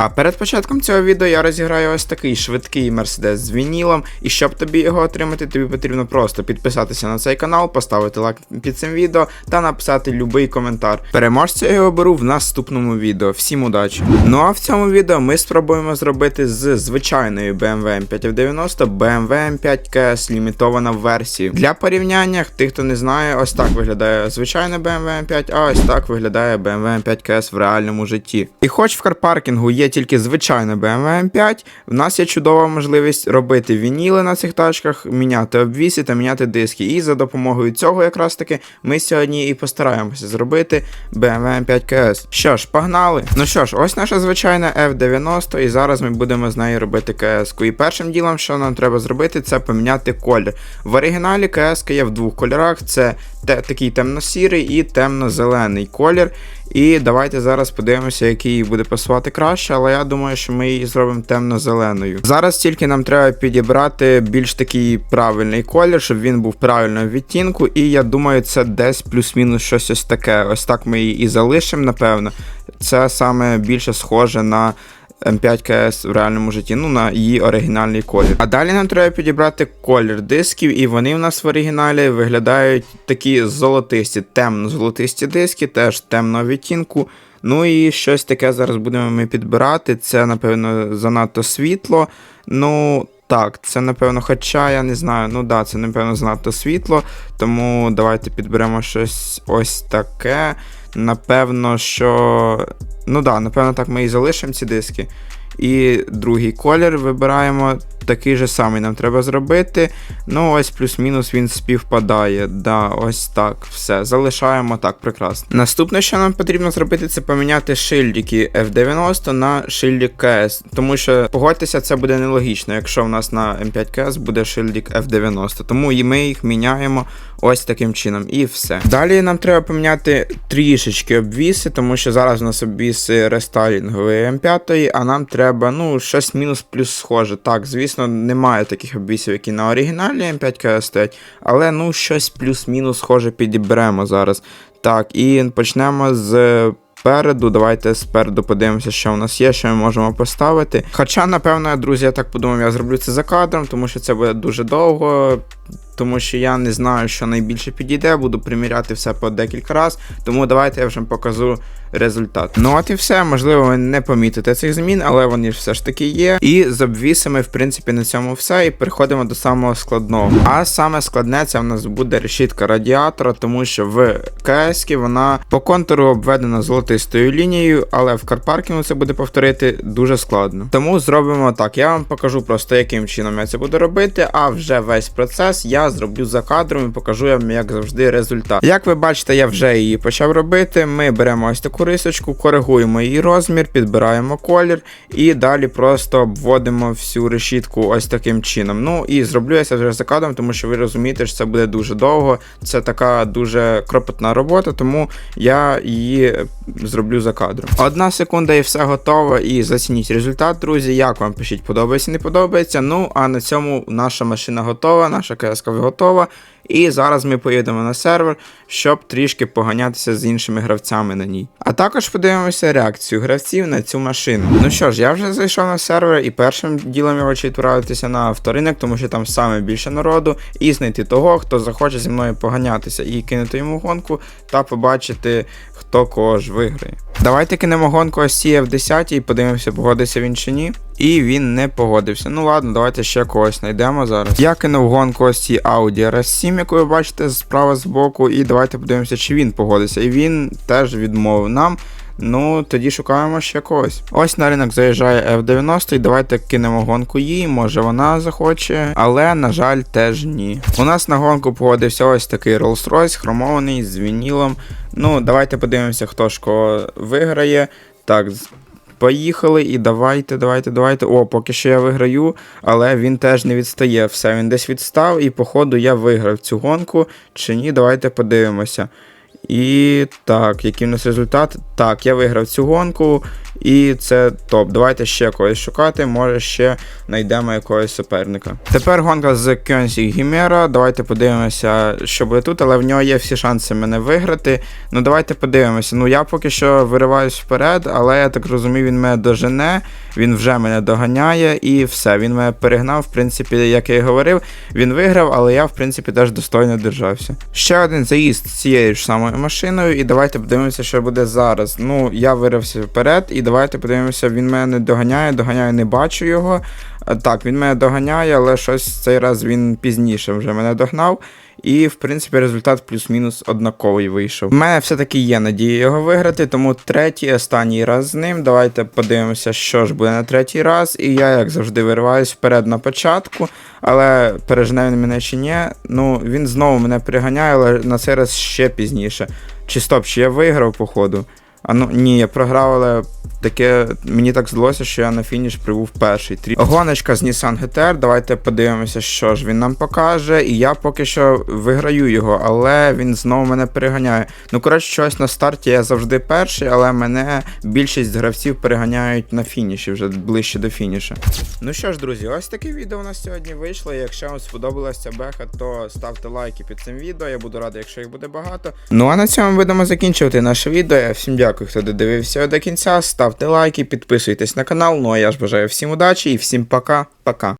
А перед початком цього відео я розіграю ось такий швидкий мерседес з вінілом. І щоб тобі його отримати, тобі потрібно просто підписатися на цей канал, поставити лайк під цим відео та написати будь-який коментар. Переможця я оберу в наступному відео. Всім удачі! Ну а в цьому відео ми спробуємо зробити з звичайної BMW M590 BMW M5 KS лімітована версія. Для порівняння, тих, хто не знає, ось так виглядає звичайна BMW M5, а ось так виглядає BMW M5 KS в реальному житті. І хоч в карпаркінгу є тільки звичайна BMW M5, в нас є чудова можливість робити вініли на цих тачках, міняти обвіси та міняти диски. І за допомогою цього якраз таки ми сьогодні і постараємося зробити BMW M5 KS. Що ж, погнали! Ну що ж, ось наша звичайна F90, і зараз ми будемо з нею робити КС-ку. І першим ділом, що нам треба зробити, це поміняти колір. В оригіналі КС є в двох кольорах: це такий темно-сірий і темно-зелений колір. І давайте зараз подивимося, який буде пасувати краще, але я думаю, що ми її зробимо темно-зеленою. Зараз тільки нам треба підібрати більш такий правильний колір, щоб він був правильного відтінку, і я думаю, це десь плюс-мінус щось ось таке. Ось так ми її і залишимо, напевно. Це саме більше схоже на. М5 КС в реальному житті, ну на її оригінальний колір. А далі нам треба підібрати колір дисків, і вони в нас в оригіналі виглядають такі золотисті, темно-золотисті диски, теж темного відтінку. Ну і щось таке зараз будемо ми підбирати. Це, напевно, занадто світло. Ну. Так, це напевно, хоча я не знаю, ну да, це напевно занадто світло, тому давайте підберемо щось ось таке. Напевно, що. Ну да, напевно, так ми і залишимо ці диски. І другий колір вибираємо такий же самий нам треба зробити. Ну, ось плюс-мінус він співпадає. Да, ось так. Все. Залишаємо так, прекрасно. Наступне, що нам потрібно зробити, це поміняти шильдики F90 на шильдик КС. Тому що, погодьтеся, це буде нелогічно, якщо в нас на M5 КС буде шильдик F90. Тому і ми їх міняємо ось таким чином. І все. Далі нам треба поміняти трішечки обвіси, тому що зараз у нас обвіси рестайлінгової М5, а нам треба, ну, щось мінус плюс схоже. Так, звісно, немає таких обвісів, які на оригіналі М5 КС стоять, але ну щось плюс-мінус схоже підіберемо зараз. Так, і почнемо з. Спереду, давайте спереду подивимося, що у нас є, що ми можемо поставити. Хоча, напевно, друзі, я так подумав, я зроблю це за кадром, тому що це буде дуже довго, тому що я не знаю, що найбільше підійде, буду приміряти все по декілька разів, тому давайте я вже покажу результат. Ну от і все, можливо, ви не помітите цих змін, але вони все ж таки є. І з обвісами, в принципі, на цьому все. І переходимо до самого складного. А саме складне це в нас буде решітка радіатора, тому що в КС вона по контуру обведена золотистою лінією, але в карпаркінгу це буде повторити дуже складно. Тому зробимо так. Я вам покажу просто, яким чином я це буду робити, а вже весь процес я зроблю за кадром і покажу вам, як завжди, результат. Як ви бачите, я вже її почав робити. Ми беремо ось таку рисочку, коригуємо її розмір, підбираємо колір і далі просто обводимо всю решітку ось таким чином. Ну і зроблю я це вже за кадром, тому що ви розумієте, що це буде дуже довго. Це така дуже кропотна робота, тому я її зроблю за кадром. Одна секунда і все готово. І зацініть результат, друзі. Як вам пишіть, подобається, не подобається. Ну а на цьому наша машина готова, наша КСК готова. І зараз ми поїдемо на сервер, щоб трішки поганятися з іншими гравцями на ній. А також подивимося реакцію гравців на цю машину. Ну що ж, я вже зайшов на сервер, і першим ділом я хочу відправитися на авторинок, тому що там саме більше народу, і знайти того, хто захоче зі мною поганятися, і кинути йому гонку та побачити, хто кого ж виграє. Давайте кинемо гонку ось ці F10 і подивимося, погодиться він чи ні. І він не погодився. Ну ладно, давайте ще когось знайдемо зараз. Я кинув гонку ось Audi RS7, яку ви бачите справа з боку, і давайте подивимося, чи він погодиться. І він теж відмовив нам. Ну, тоді шукаємо ще когось. Ось на ринок заїжджає F90, і давайте кинемо гонку їй, може вона захоче, але, на жаль, теж ні. У нас на гонку погодився ось такий Rolls-Royce, хромований з вінілом. Ну, давайте подивимося, хто ж кого виграє. Так, Поїхали і давайте, давайте, давайте. О, поки що я виграю, але він теж не відстає. Все, він десь відстав, і, походу, я виграв цю гонку. Чи ні, давайте подивимося. І так, який у нас результат? Так, я виграв цю гонку. І це топ. Давайте ще когось шукати, може ще знайдемо якогось суперника. Тепер гонка з Кьонсі Гімера. Давайте подивимося, що буде тут, але в нього є всі шанси мене виграти. Ну давайте подивимося. Ну я поки що вириваюсь вперед, але я так розумію, він мене дожене, він вже мене доганяє і все. Він мене перегнав. В принципі, як я і говорив, він виграв, але я, в принципі, теж достойно держався. Ще один заїзд з цією ж самою машиною, і давайте подивимося, що буде зараз. Ну, я вирився вперед, і давайте подивимося, він мене не доганяє, доганяє, не бачу його. Так, він мене доганяє, але щось цей раз він пізніше вже мене догнав. І, в принципі, результат плюс-мінус однаковий вийшов. У мене все-таки є надія його виграти, тому третій, останній раз з ним. Давайте подивимося, що ж буде на третій раз. І я, як завжди, вириваюсь вперед на початку, але пережене він мене чи ні. Ну, він знову мене приганяє, але на цей раз ще пізніше. Чи стоп, чи я виграв, походу? А ну ні, я програв, але таке мені так здалося, що я на фініш прибув перший. Трі... Гоночка з Nissan GTR. Давайте подивимося, що ж він нам покаже. І я поки що виграю його, але він знову мене переганяє. Ну, коротше, щось на старті я завжди перший, але мене більшість гравців переганяють на фініші, вже ближче до фініша. Ну що ж, друзі, ось таке відео у нас сьогодні вийшло. Якщо вам сподобалася беха, то ставте лайки під цим відео. Я буду радий, якщо їх буде багато. Ну а на цьому будемо закінчувати наше відео. Я всім дякую, хто додивився до кінця. Ставте лайки, підписуйтесь на канал. Ну а я ж бажаю всім удачі і всім пока-пока.